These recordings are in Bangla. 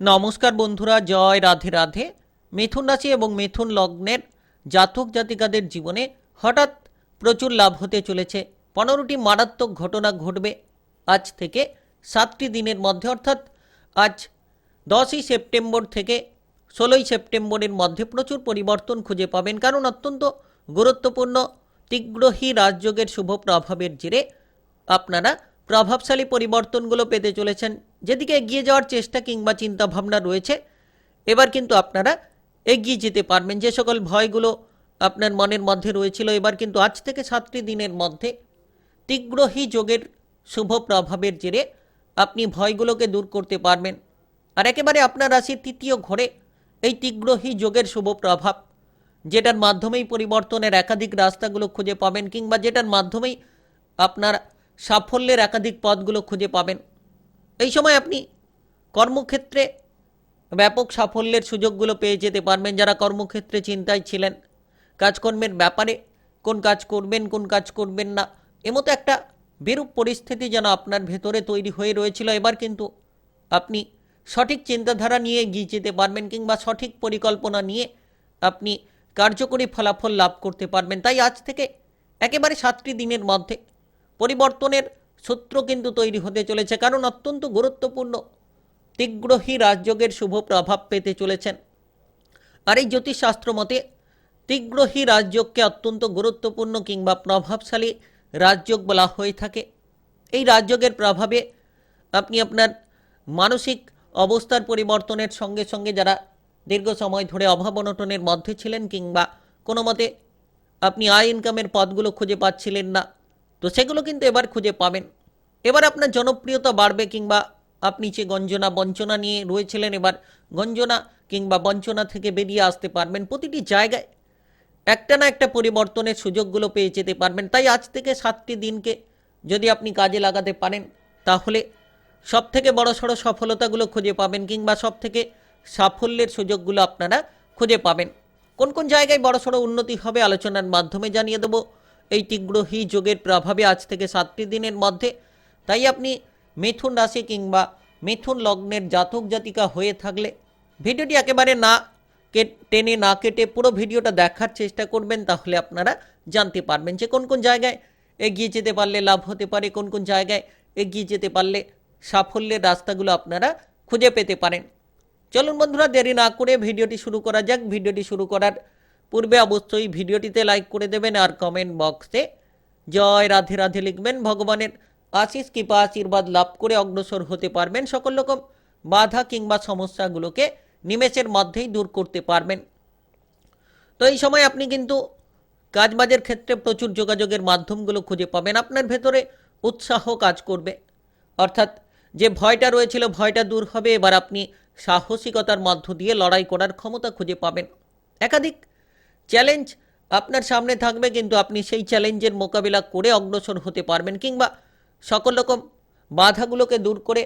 নমস্কার বন্ধুরা, জয় রাধে রাধে। মিথুন রাশি এবং মিথুন লগ্নের জাতক জাতিকাদের জীবনে হঠাৎ প্রচুর লাভ হতে চলেছে। পনেরোটি মারাত্মক ঘটনা ঘটবে আজ থেকে সাতটি দিনের মধ্যে, অর্থাৎ আজ দশই সেপ্টেম্বর থেকে ষোলোই সেপ্টেম্বরের মধ্যে প্রচুর পরিবর্তন খুঁজে পাবেন। কারণ অত্যন্ত গুরুত্বপূর্ণ তীগ্রহী রাজযোগের শুভ প্রভাবের জেরে আপনারা প্রভাবশালী পরিবর্তনগুলো পেতে চলেছেন, যেদিকে এগিয়ে যাওয়ার চেষ্টা কিংবা চিন্তা ভাবনা রয়েছে, এবার কিন্তু আপনারা এগিয়ে যেতে পারবেন। যে সকল ভয়গুলো আপনার মনের মধ্যে রয়েছিল, এবার কিন্তু আজ থেকে সাতটি দিনের মধ্যে তীগ্রহী যোগের শুভ প্রভাবের জেরে আপনি ভয়গুলোকে দূর করতে পারবেন। আর একেবারে আপনার রাশির তৃতীয় ঘরে এই তীগ্রহী যোগের শুভ প্রভাব, যেটার মাধ্যমেই পরিবর্তনের একাধিক রাস্তাগুলো খুঁজে পাবেন কিংবা যেটার মাধ্যমেই আপনার সাফল্যের একাধিক পথগুলো খুঁজে পাবেন। এই সময় আপনি কর্মক্ষেত্রে ব্যাপক সাফল্যের সুযোগগুলো পেয়ে যেতে পারবেন। যারা কর্মক্ষেত্রে চিন্তায় ছিলেন, কাজকর্মের ব্যাপারে কোন কাজ করবেন, কোন কাজ করবেন না, এমতো একটা বিরূপ পরিস্থিতি যেন আপনার ভেতরে তৈরি হয়ে রয়েছিল। এবার কিন্তু আপনি সঠিক চিন্তাধারা নিয়ে এগিয়ে যেতে পারবেন কিংবা সঠিক পরিকল্পনা নিয়ে আপনি কার্যকরী ফলাফল লাভ করতে পারবেন। তাই আজ থেকে একেবারে সাতটি দিনের মধ্যে পরিবর্তনের সূত্র কিন্তু তৈরি হতে চলেছে, কারণ অত্যন্ত গুরুত্বপূর্ণ তীগ্রহী রাজযোগের শুভ প্রভাব পেতে চলেছেন। আর এই জ্যোতিষশাস্ত্র মতে, তীগ্রহী রাজযোগকে অত্যন্ত গুরুত্বপূর্ণ কিংবা প্রভাবশালী রাজযোগ বলা হয়ে থাকে। এই রাজযোগের প্রভাবে আপনি আপনার মানসিক অবস্থার পরিবর্তনের সঙ্গে সঙ্গে যারা দীর্ঘ সময় ধরে অভাব অনটনের মধ্যে ছিলেন কিংবা কোনো মতে আপনি আয় ইনকামের পথগুলো খুঁজে পাচ্ছিলেন না তো সেগুলো কিন্তু এবার খুঁজে পাবেন। এবার আপনার জনপ্রিয়তা বাড়বে কিংবা আপনি যে গঞ্জনা বঞ্চনা নিয়ে রয়েছিলেন, এবার গঞ্জনা কিংবা বঞ্চনা থেকে বেরিয়ে আসতে পারবেন প্রতিটি জায়গায়। একটা না একটা পরিবর্তনের সুযোগগুলো পেয়ে যেতে পারবেন। তাই আজ থেকে সাতটি দিনকে যদি আপনি কাজে লাগাতে পারেন, তাহলে সব থেকে বড় সড়ো সফলতাগুলো খুঁজে পাবেন কিংবা সব থেকে সাফল্যের সুযোগগুলো আপনারা খুঁজে পাবেন। কোন কোন জায়গায় বড় সড়ো উন্নতি হবে আলোচনার মাধ্যমে জানিয়ে দেবো। এই তীগ্রহী যোগের প্রভাবে আজ থেকে সাতটি দিনের মধ্যে তাই আপনি মিথুন রাশি কিংবা মিথুন লগ্নের জাতক জাতিকা হয়ে থাকলে ভিডিওটি একেবারে না টেনে না কেটে পুরো ভিডিওটা দেখার চেষ্টা করবেন, তাহলে আপনারা জানতে পারবেন যে কোন কোন জায়গায় এগিয়ে যেতে পারলে লাভ হতে পারে, কোন কোন জায়গায় এগিয়ে যেতে পারলে সাফল্যের রাস্তাগুলো আপনারা খুঁজে পেতে পারেন। চলুন বন্ধুরা, দেরি না করে ভিডিওটি শুরু করা যাক। ভিডিওটি শুরু করার পূর্বে অবশ্যই ভিডিওটিতে লাইক করে দেবেন আর কমেন্ট বক্সে জয় রাধে রাধে লিখবেন। ভগবানের আশিস কৃপা, আশীর্বাদ লাভ করে অগ্রসর হতে পারবেন সকল রকম বাধা কিংবা সমস্যাগুলোকে নিমেষের মধ্যেই দূর করতে পারবেন। তো এই সময় আপনি কিন্তু কাজবাজের ক্ষেত্রে প্রচুর যোগাযোগের মাধ্যমগুলো খুঁজে পাবেন। আপনার ভেতরে উৎসাহ কাজ করবে। অর্থাৎ যে ভয়টা রয়েছিল, ভয়টা দূর হবে। এবার আপনি সাহসিকতার মধ্য দিয়ে লড়াই করার ক্ষমতা খুঁজে পাবেন। একাধিক চ্যালেঞ্জ আপনার সামনে থাকবে, কিন্তু আপনি সেই চ্যালেঞ্জের মোকাবিলা করে অগ্রসর হতে পারবেন, কিংবা সকল রকম বাধাগুলোকে দূর করে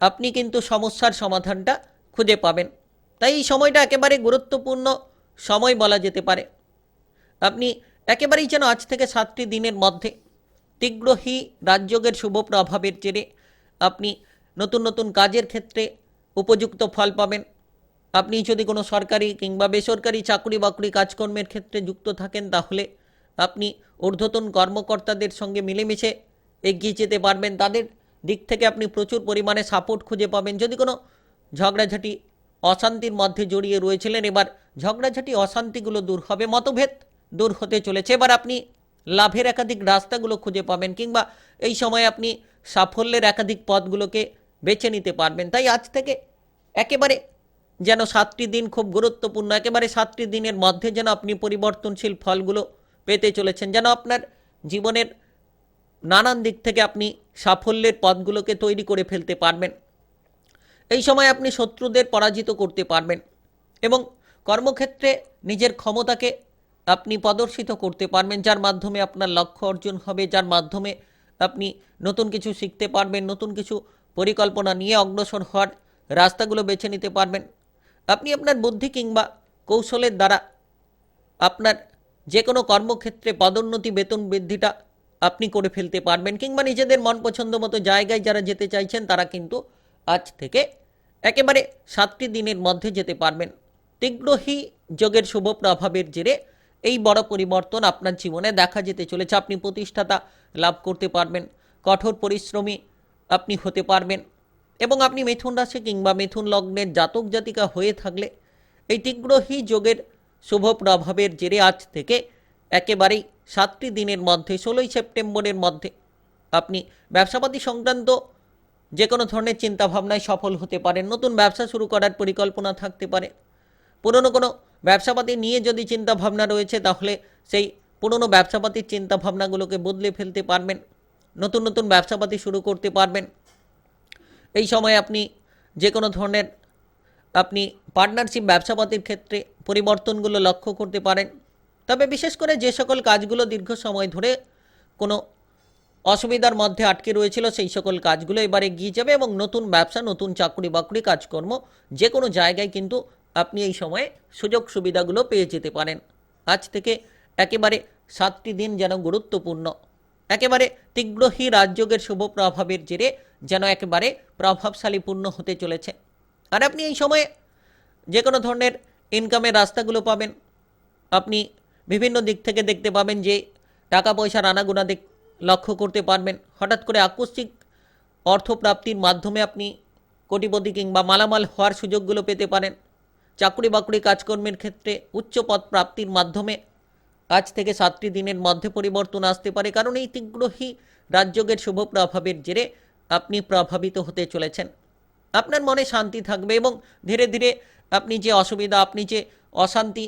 আপনি কিন্তু সমস্যার সমাধানটা খুঁজে পাবেন। তাই এই সময়টা একেবারে গুরুত্বপূর্ণ সময় বলা যেতে পারে। আপনি একেবারেই যেন আজ থেকে সাতটি দিনের মধ্যে তীগ্রহী রাজযোগের শুভ প্রভাবের জেরে আপনি নতুন নতুন কাজের ক্ষেত্রে উপযুক্ত ফল পাবেন। আপনি যদি কোনো সরকারি কিংবা বেসরকারি চাকরি বাকরি কাজকর্মের ক্ষেত্রে যুক্ত থাকেন, তাহলে আপনি ঊর্ধ্বতন কর্মকর্তাদের সঙ্গে মিলেমিশে এগিয়ে যেতে পারবেন। তাদের দিক থেকে আপনি প্রচুর পরিমাণে সাপোর্ট খুঁজে পাবেন। যদি কোনো ঝগড়াঝাটি, অশান্তির মধ্যে জড়িয়ে রয়েছিলেন, এবার ঝগড়াঝাটি, অশান্তিগুলো দূর হবে, মতভেদ দূর হতে চলেছে। এবার আপনি লাভের একাধিক রাস্তাগুলো খুঁজে পাবেন কিংবা এই সময় আপনি সাফল্যের একাধিক পথগুলোকে বেছে নিতে পারবেন। তাই আজ থেকে একেবারে যেন সাতটি দিন খুব গুরুত্বপূর্ণ, একেবারে সাতটি দিনের মধ্যে যেন আপনি পরিবর্তনশীল ফলগুলো পেতে চলেছেন, যেন আপনার জীবনের নানান দিক থেকে আপনি সাফল্যের পথগুলোকে তৈরি করে ফেলতে পারবেন। এই সময় আপনি শত্রুদের পরাজিত করতে পারবেন এবং কর্মক্ষেত্রে নিজের ক্ষমতাকে আপনি প্রদর্শিত করতে পারবেন, যার মাধ্যমে আপনার লক্ষ্য অর্জন হবে, যার মাধ্যমে আপনি নতুন কিছু শিখতে পারবেন, নতুন কিছু পরিকল্পনা নিয়ে অগ্রসর হওয়ার রাস্তাগুলো বেছে নিতে পারবেন। আপনি আপনার বুদ্ধি কিংবা কৌশলের দ্বারা আপনার যে কোনো কর্মক্ষেত্রে পদোন্নতি, বেতন বৃদ্ধিটা আপনি করে ফেলতে পারবেন কিংবা নিজেদের মন পছন্দ মতো জায়গায় যারা যেতে চাইছেন, তারা কিন্তু আজ থেকে একেবারে সাতটি দিনের মধ্যে যেতে পারবেন। তীব্রহী যোগের শুভ প্রভাবের জেরে এই বড় পরিবর্তন আপনার জীবনে দেখা যেতে চলেছে। আপনি প্রতিষ্ঠাতা লাভ করতে পারবেন, কঠোর পরিশ্রমী আপনি হতে পারবেন। এবং আপনি মিথুন রাশি কিংবা মিথুন লগ্নের জাতক জাতিকা হয়ে থাকলে এই তীব্রহী যোগের শুভ প্রভাবের জেরে আজ থেকে একেবারেই সাতটি দিনের মধ্যে, ষোলোই সেপ্টেম্বরের মধ্যে আপনি ব্যবসাপাতি সংক্রান্ত যে কোনো ধরনের চিন্তাভাবনায় সফল হতে পারেন, নতুন ব্যবসা শুরু করার পরিকল্পনা থাকতে পারে। পুরনো কোনো ব্যবসাপাতি নিয়ে যদি চিন্তাভাবনা রয়েছে, তাহলে সেই পুরনো ব্যবসাপাতির চিন্তাভাবনাগুলোকে বদলে ফেলতে পারবেন, নতুন নতুন ব্যবসাপাতি শুরু করতে পারবেন। এই সময় আপনি যে কোনো ধরনের আপনি পার্টনারশিপ ব্যবসাপাতির ক্ষেত্রে পরিবর্তনগুলো লক্ষ্য করতে পারেন। তবে বিশেষ করে যে সকল কাজগুলো দীর্ঘ সময় ধরে কোনো অসুবিধার মধ্যে আটকে রয়েছিল, সেই সকল কাজগুলো এবারে এগিয়ে যাবে এবং নতুন ব্যবসা, নতুন চাকরি বাকরি কাজকর্ম যে কোনো জায়গায় কিন্তু আপনি এই সময়ে সুযোগ সুবিধাগুলো পেয়ে যেতে পারেন। আজ থেকে একেবারে সাতটি দিন যেন গুরুত্বপূর্ণ। একেবারে তীব্রহী রাজযোগের শুভ প্রভাবের জেরে যেন একেবারে প্রভাবশালীপূর্ণ হতে চলেছে। আর আপনি এই সময়ে যে কোনো ধরনের ইনকামের রাস্তাগুলো পাবেন। আপনি বিভিন্ন দিক থেকে দেখতে পাবেন যে টাকা পয়সার আনাগোনা দেখ, লক্ষ্য করতে পারবেন। হঠাৎ করে আকস্মিক অর্থপ্রাপ্তির মাধ্যমে আপনি কোটিপতি কিংবা মালামাল হওয়ার সুযোগগুলো পেতে পারেন। চাকরি বাকরি কাজকর্মের ক্ষেত্রে উচ্চ পদ প্রাপ্তির মাধ্যমে আজ থেকে সাতটি দিনের মধ্যে পরিবর্তন আসতে পারে। কারণ এই তীব্রহী রাজযোগের শুভ প্রভাবের জেরে আপনি প্রভাবিত হতে চলেছেন। আপনার মনে শান্তি থাকবে এবং ধীরে ধীরে আপনি যে অসুবিধা, আপনি যে অশান্তি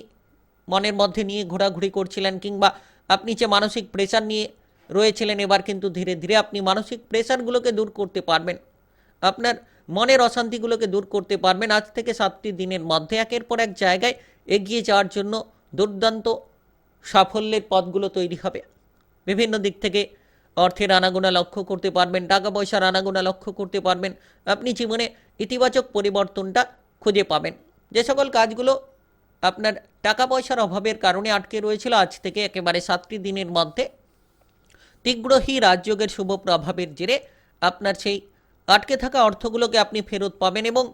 মনের মধ্যে নিয়ে ঘোরাঘুরি করছিলেন কিংবা আপনি যে মানসিক প্রেশার নিয়ে রয়েছিলেন, এবার কিন্তু ধীরে ধীরে আপনি মানসিক প্রেশারগুলোকে দূর করতে পারবেন। আপনার মনের অশান্তিগুলোকে দূর করতে পারবেন আজ থেকে সাতটি দিনের মধ্যে। একের পর এক জায়গায় এগিয়ে যাওয়ার জন্য দুর্দান্ত সাফল্যের পথগুলো তৈরি হবে। বিভিন্ন দিক থেকে অর্থের আনাগোনা লক্ষ্য করতে পারবেন, টাকা পয়সার আনাগোনা লক্ষ্য করতে পারবেন। আপনি জীবনে ইতিবাচক পরিবর্তনটা খুঁজে পাবেন। যে সকল কাজগুলো আপনার টাকা পয়সার অভাবের কারণে আটকে রয়েছিল, আজ থেকে একেবারে সাতটি দিনের মধ্যে তীব্রহী রাজযোগের শুভ প্রভাবের জেরে আপনার সেই আটকে থাকা অর্থগুলোকে আপনি ফেরত পাবেন এবং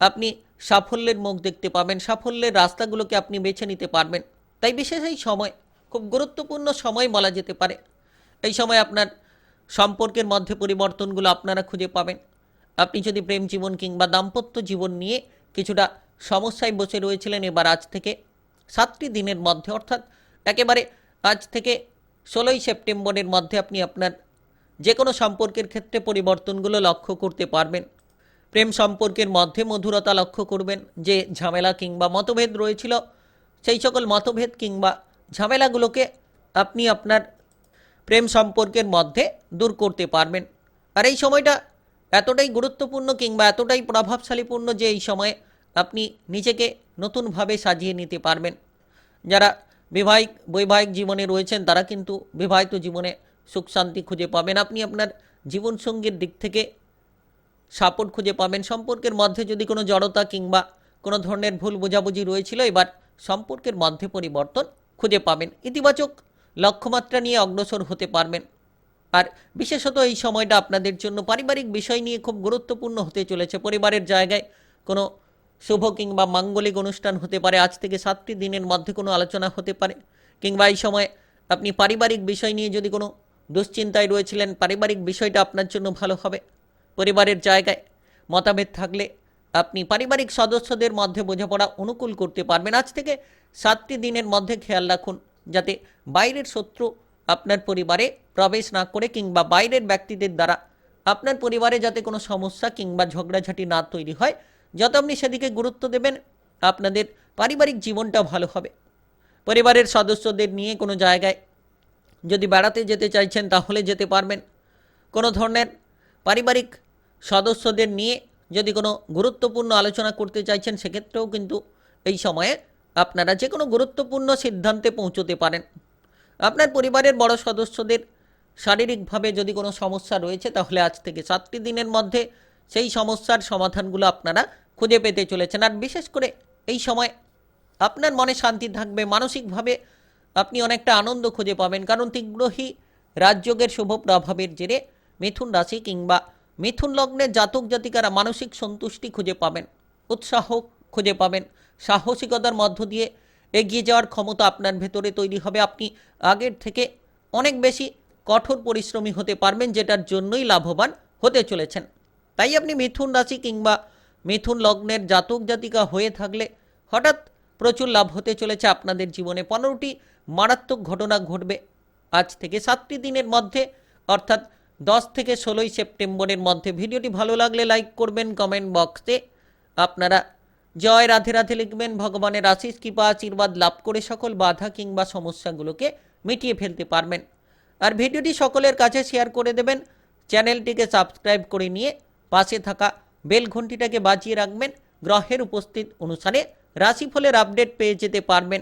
আপনি সাফল্যের মুখ দেখতে পাবেন, সাফল্যের রাস্তাগুলোকে আপনি বেছে নিতে পারবেন। তাই বিশেষ এই সময়, খুব গুরুত্বপূর্ণ সময় বলা যেতে পারে। এই সময় আপনার সম্পর্কের মধ্যে পরিবর্তনগুলো আপনারা খুঁজে পাবেন। আপনি যদি প্রেম জীবন কিংবা দাম্পত্য জীবন নিয়ে কিছুটা সমস্যায় বসে রয়েছিলেন, এবার আজ থেকে সাতটি দিনের মধ্যে, অর্থাৎ একেবারে আজ থেকে ষোলোই সেপ্টেম্বরের মধ্যে আপনি আপনার যে কোনো সম্পর্কের ক্ষেত্রে পরিবর্তনগুলো লক্ষ্য করতে পারবেন। প্রেম সম্পর্কের মধ্যে মধুরতা লক্ষ্য করবেন, যে ঝামেলা কিংবা মতভেদ রয়েছিল, সেই সকল মতভেদ কিংবা ঝামেলাগুলোকে আপনি আপনার প্রেম সম্পর্কের মধ্যে দূর করতে পারবেন। আর এই সময়টা এতটাই গুরুত্বপূর্ণ কিংবা এতটাই প্রভাবশালীপূর্ণ যে এই সময়ে আপনি নিজেকে নতুনভাবে সাজিয়ে নিতে পারবেন। যারা বিবাহিক, বৈবাহিক জীবনে রয়েছেন, তারা কিন্তু বিবাহিত জীবনে সুখ শান্তি খুঁজে পাবেন। আপনি আপনার জীবনসঙ্গীর দিক থেকে সাপোর্ট খুঁজে পাবেন। সম্পর্কের মধ্যে যদি কোনো জড়তা কিংবা কোনো ধরনের ভুল বোঝাবুঝি রয়েছিল, এবার সম্পর্কের মধ্যে পরিবর্তন খুঁজে পাবেন। ইতিবাচক লক্ষ্যমাত্রা নিয়ে অগ্রসর হতে পারবেন। আর বিশেষত এই সময়টা আপনাদের জন্য পারিবারিক বিষয় নিয়ে খুব গুরুত্বপূর্ণ হতে চলেছে পরিবারের জায়গায়। কোনো শুভ কিংবা মাঙ্গলিক অনুষ্ঠান হতে পারে, আজ থেকে সাতটি দিনের মধ্যে কোনো আলোচনা হতে পারে। কিংবা এই সময় আপনি পারিবারিক বিষয় নিয়ে যদি কোনো দুশ্চিন্তায় রয়েছিলেন, পারিবারিক বিষয়টা আপনার জন্য ভালো হবে। পরিবারের জায়গায় মতাভেদ থাকলে আপনি পারিবারিক সদস্যদের মধ্যে বোঝাপড়া অনুকূল করতে পারবেন। আজ থেকে সাতটি দিনের মধ্যে খেয়াল রাখুন। যাতে বাইরের শত্রু আপনার পরিবারে প্রবেশ না করে কিংবা বাইরের ব্যক্তিদের দ্বারা আপনার পরিবারে যাতে কোনো সমস্যা কিংবা ঝগড়াঝাটি না তৈরি হয়, যত আপনি সেদিকে গুরুত্ব দেবেন, আপনাদের পারিবারিক জীবনটা ভালো হবে। পরিবারের সদস্যদের নিয়ে কোনো জায়গায় যদি বেড়াতে যেতে চাইছেন তাহলে যেতে পারবেন। কোনো ধরনের পারিবারিক সদস্যদের নিয়ে যদি কোনো গুরুত্বপূর্ণ আলোচনা করতে চাইছেন, সেক্ষেত্রেও কিন্তু এই সময়ে আপনারা যে কোনো গুরুত্বপূর্ণ সিদ্ধান্তে পৌঁছতে পারেন। আপনার পরিবারের বড় সদস্যদের শারীরিকভাবে যদি কোনো সমস্যা রয়েছে, তাহলে আজ থেকে সাতটি দিনের মধ্যে সেই সমস্যার সমাধানগুলো আপনারা খুঁজে পেতে চলেছেন। আর বিশেষ করে এই সময় আপনার মনে শান্তি থাকবে, মানসিকভাবে আপনি অনেকটা আনন্দ খুঁজে পাবেন। কারণ তীব্রহী রাজযোগের শুভ প্রভাবের জেরে মিথুন রাশি কিংবা মিথুন লগ্নের জাতক জাতিকারা মানসিক সন্তুষ্টি খুঁজে পাবেন, উৎসাহ খুঁজে পাবেন। সাহসিকতার মধ্য দিয়ে এগিয়ে যাওয়ার ক্ষমতা আপনার ভেতরে তৈরি হবে। আপনি আগের থেকে অনেক বেশি কঠোর পরিশ্রমী হতে পারবেন, যেটার জন্যই লাভবান হতে চলেছেন। তাই আপনি মিথুন রাশি কিংবা মিথুন লগ্নের জাতক জাতিকা হয়ে থাকলে হঠাৎ প্রচুর লাভ হতে চলেছে আপনাদের জীবনে। পনেরোটি মারাত্মক ঘটনা ঘটবে আজ থেকে সাতটি দিনের মধ্যে, অর্থাৎ দশ থেকে ষোলোই সেপ্টেম্বরের মধ্যে। ভিডিওটি ভালো লাগলে লাইক করবেন, কমেন্ট বক্সে। আপনারা জয় রাধে রাধে লিখবেন, ভগবানের আশিস কৃপা, আশীর্বাদ লাভ করে সকল বাধা কিংবা সমস্যাগুলোকে মিটিয়ে ফেলতে পারবেন। আর ভিডিওটি সকলের কাছে শেয়ার করে দেবেন। চ্যানেলটিকে সাবস্ক্রাইব করে নিয়ে পাশে থাকা বেল ঘন্টিটাকে বাজিয়ে রাখবেন। গ্রহের উপস্থিত অনুসারে রাশিফলের আপডেট পেয়ে যেতে পারবেন।